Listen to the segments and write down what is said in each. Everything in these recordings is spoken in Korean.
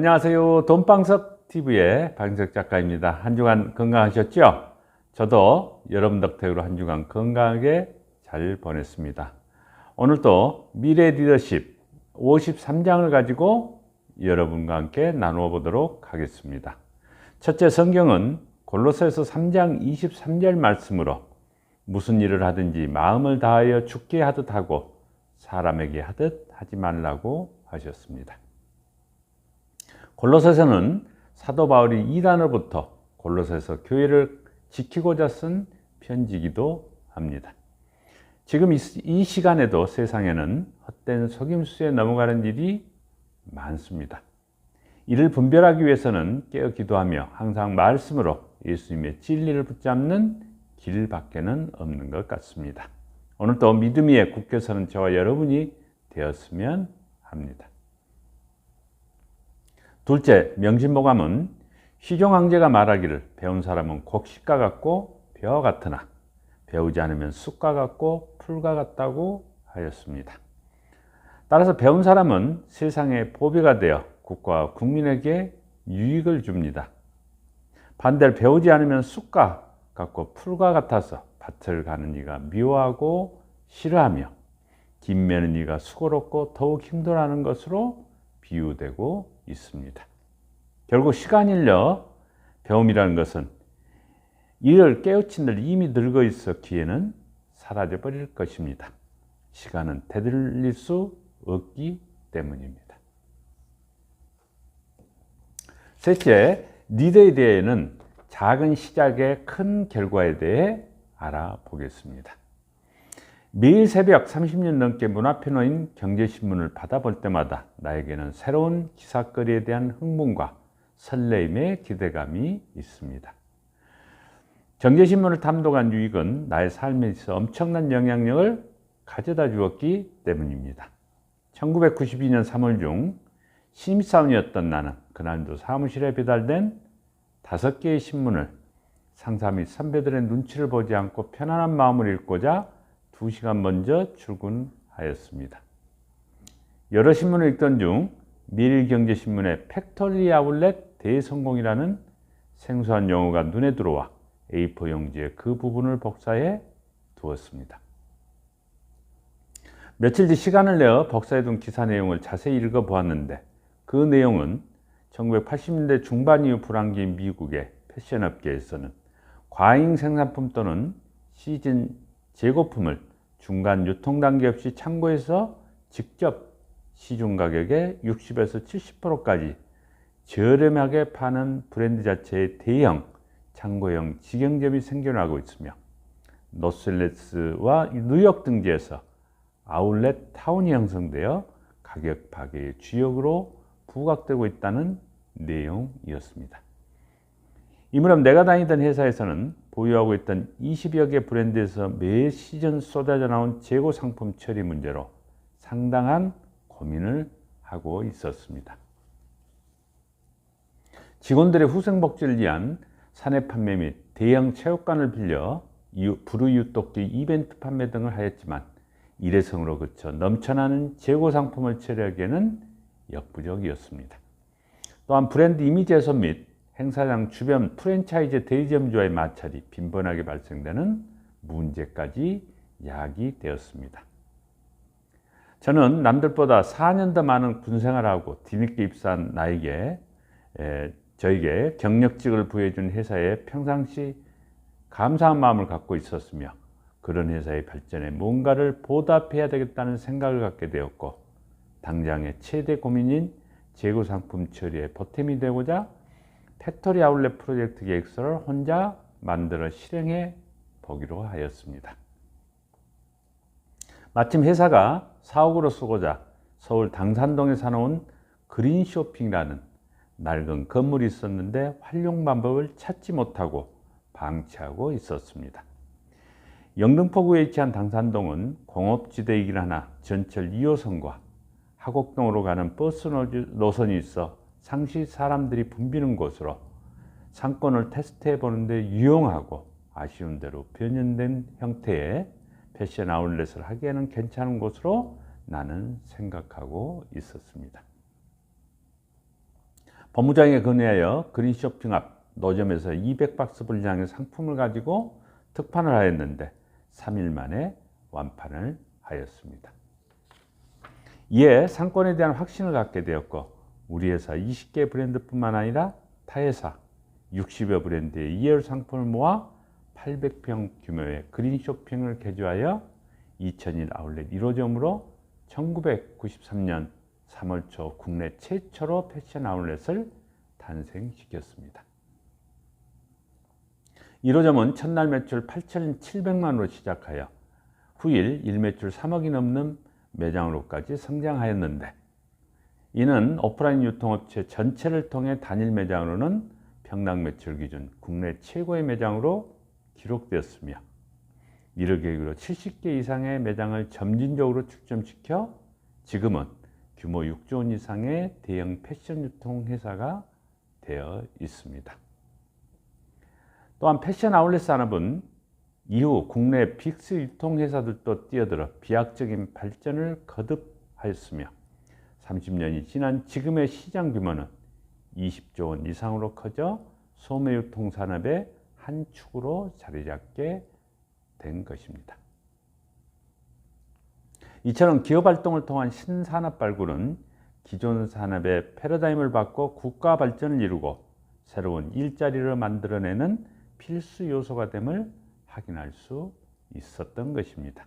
안녕하세요. 돈방석 TV의 방석 작가입니다. 한 주간 건강하셨죠? 저도 여러분 덕택으로 한 주간 건강하게 잘 보냈습니다. 오늘도 미래 리더십 53장을 가지고 여러분과 함께 나누어 보도록 하겠습니다. 첫째 성경은 골로새서 3장 23절 말씀으로 무슨 일을 하든지 마음을 다하여 죽게 하듯 하고 사람에게 하듯 하지 말라고 하셨습니다. 골로새서는 사도 바울이 이단으로부터 골로새서 교회를 지키고자 쓴 편지기도 합니다. 지금 이 시간에도 세상에는 헛된 속임수에 넘어가는 일이 많습니다. 이를 분별하기 위해서는 깨어 기도하며 항상 말씀으로 예수님의 진리를 붙잡는 길밖에는 없는 것 같습니다. 오늘도 믿음 위에 굳게 서는 저와 여러분이 되었으면 합니다. 둘째, 명심보감은 희종 황제가 말하기를 배운 사람은 곡식과 같고 벼와 같으나 배우지 않으면 쑥과 같고 풀과 같다고 하였습니다. 따라서 배운 사람은 세상의 보배가 되어 국가와 국민에게 유익을 줍니다. 반대로 배우지 않으면 쑥과 같고 풀과 같아서 밭을 가는 이가 미워하고 싫어하며 김매는 이가 수고롭고 더욱 힘들어하는 것으로 비유되고 있습니다. 결국 시간이 흘려 배움이라는 것은 이를 깨우친 들 이미 늙어 있어 기회는 사라져 버릴 것입니다. 시간은 되돌릴 수 없기 때문입니다. 셋째, 리더에 대해는 작은 시작의 큰 결과에 대해 알아보겠습니다. 매일 새벽 30년 넘게 문 앞에 놓인 경제신문을 받아볼 때마다 나에게는 새로운 기사거리에 대한 흥분과 설레임의 기대감이 있습니다. 경제신문을 탐독한 유익은 나의 삶에 있어 엄청난 영향력을 가져다 주었기 때문입니다. 1992년 3월 중 신입사원이었던 나는 그날도 사무실에 배달된 다섯 개의 신문을 상사 및 선배들의 눈치를 보지 않고 편안한 마음을 읽고자 2시간 먼저 출근하였습니다. 여러 신문을 읽던 중 밀경제신문의 팩토리 아울렛 대성공이라는 생소한 용어가 눈에 들어와 A4 용지에 그 부분을 복사해 두었습니다. 며칠 뒤 시간을 내어 복사해 둔 기사 내용을 자세히 읽어 보았는데 그 내용은 1980년대 중반 이후 불황기인 미국의 패션 업계에서는 과잉 생산품 또는 시즌 재고품을 중간 유통 단계 없이 창고에서 직접 시중 가격의 60에서 70%까지 저렴하게 파는 브랜드 자체의 대형 창고형 직영점이 생겨나고 있으며 노슬레스와 뉴욕 등지에서 아울렛 타운이 형성되어 가격 파괴의 주역으로 부각되고 있다는 내용이었습니다. 이무렵 내가 다니던 회사에서는 보유하고 있던 20여 개 브랜드에서 매 시즌 쏟아져 나온 재고 상품 처리 문제로 상당한 고민을 하고 있었습니다. 직원들의 후생복지를 위한 사내 판매 및 대형 체육관을 빌려 불우유독기 이벤트 판매 등을 하였지만 일회성으로 그쳐 넘쳐나는 재고 상품을 처리하기에는 역부족이었습니다. 또한 브랜드 이미지 훼손 및 행사장 주변 프랜차이즈 대리점주와의 마찰이 빈번하게 발생되는 문제까지 야기되었습니다. 저는 남들보다 4년 더 많은 군생활하고 뒤늦게 입사한 나에게 에, 저에게 경력직을 부여해준 회사에 평상시 감사한 마음을 갖고 있었으며 그런 회사의 발전에 뭔가를 보답해야 되겠다는 생각을 갖게 되었고 당장의 최대 고민인 재고 상품 처리에 보탬이 되고자 팩토리 아울렛 프로젝트 계획서를 혼자 만들어 실행해 보기로 하였습니다. 마침 회사가 사옥으로 쓰고자 서울 당산동에 사놓은 그린 쇼핑이라는 낡은 건물이 있었는데 활용 방법을 찾지 못하고 방치하고 있었습니다. 영등포구에 위치한 당산동은 공업지대이긴 하나 전철 2호선과 하곡동으로 가는 버스 노선이 있어 상시 사람들이 붐비는 곳으로 상권을 테스트해 보는데 유용하고 아쉬운 대로 변형된 형태의 패션 아울렛을 하기에는 괜찮은 곳으로 나는 생각하고 있었습니다. 법무장에 건의하여 그린 쇼핑 앞 노점에서 200박스 분량의 상품을 가지고 특판을 하였는데 3일 만에 완판을 하였습니다. 이에 상권에 대한 확신을 갖게 되었고 우리 회사 20개 브랜드뿐만 아니라 타 회사 60여 브랜드의 2열 상품을 모아 800평 규모의 그린 쇼핑을 개조하여 2001 아울렛 1호점으로 1993년 3월 초 국내 최초로 패션 아울렛을 탄생시켰습니다. 1호점은 첫날 매출 8,700만으로 시작하여 후일 일매출 3억이 넘는 매장으로까지 성장하였는데 이는 오프라인 유통업체 전체를 통해 단일 매장으로는 평당 매출 기준 국내 최고의 매장으로 기록되었으며 이를 계기로 70개 이상의 매장을 점진적으로 축점시켜 지금은 규모 6조 원 이상의 대형 패션 유통 회사가 되어 있습니다. 또한 패션 아울렛 산업은 이후 국내 빅스 유통 회사들도 뛰어들어 비약적인 발전을 거듭하였으며 30년이 지난 지금의 시장 규모는 20조 원 이상으로 커져 소매 유통 산업의 한 축으로 자리 잡게 된 것입니다. 이처럼 기업 활동을 통한 신산업 발굴은 기존 산업의 패러다임을 바꿔 국가 발전을 이루고 새로운 일자리를 만들어내는 필수 요소가 됨을 확인할 수 있었던 것입니다.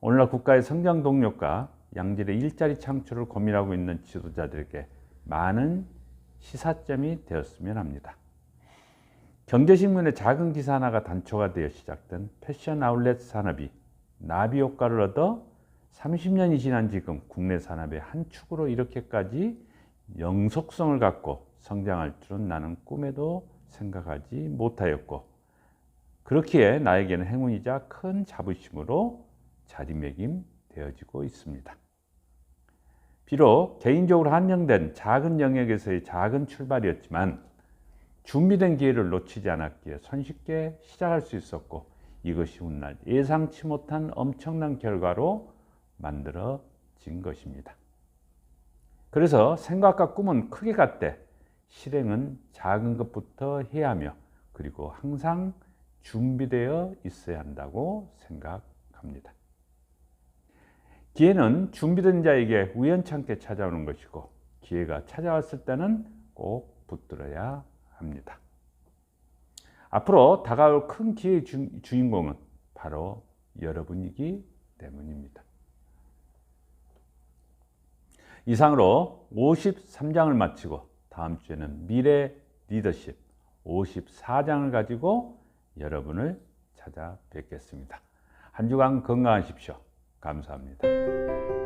오늘날 국가의 성장 동력과 양질의 일자리 창출을 고민하고 있는 지도자들에게 많은 시사점이 되었으면 합니다. 경제신문의 작은 기사 하나가 단초가 되어 시작된 패션 아울렛 산업이 나비 효과를 얻어 30년이 지난 지금 국내 산업의 한 축으로 이렇게까지 영속성을 갖고 성장할 줄은 나는 꿈에도 생각하지 못하였고 그렇기에 나에게는 행운이자 큰 자부심으로 자리매김 되어지고 있습니다. 비록 개인적으로 한정된 작은 영역에서의 작은 출발이었지만 준비된 기회를 놓치지 않았기에 손쉽게 시작할 수 있었고 이것이 훗날 예상치 못한 엄청난 결과로 만들어진 것입니다. 그래서 생각과 꿈은 크게 같되 실행은 작은 것부터 해야 하며 그리고 항상 준비되어 있어야 한다고 생각합니다. 기회는 준비된 자에게 우연찮게 찾아오는 것이고 기회가 찾아왔을 때는 꼭 붙들어야 합니다. 앞으로 다가올 큰 기회의 주, 주인공은 바로 여러분이기 때문입니다. 이상으로 53장을 마치고 다음 주에는 미래 리더십 54장을 가지고 여러분을 찾아뵙겠습니다. 한 주간 건강하십시오. 감사합니다.